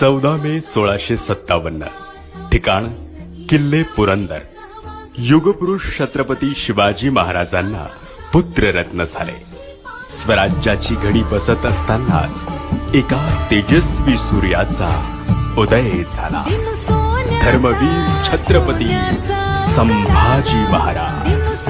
चौदा मे सोळाशे सत्तावन्न. ठिकाण किल्ले पुरंदर. युगपुरुष छत्रपती शिवाजी महाराजांना पुत्ररत्न झाले. स्वराज्याची घडी बसत असतानाच एका तेजस्वी सूर्याचा उदय झाला. धर्मवीर छत्रपती संभाजी महाराज.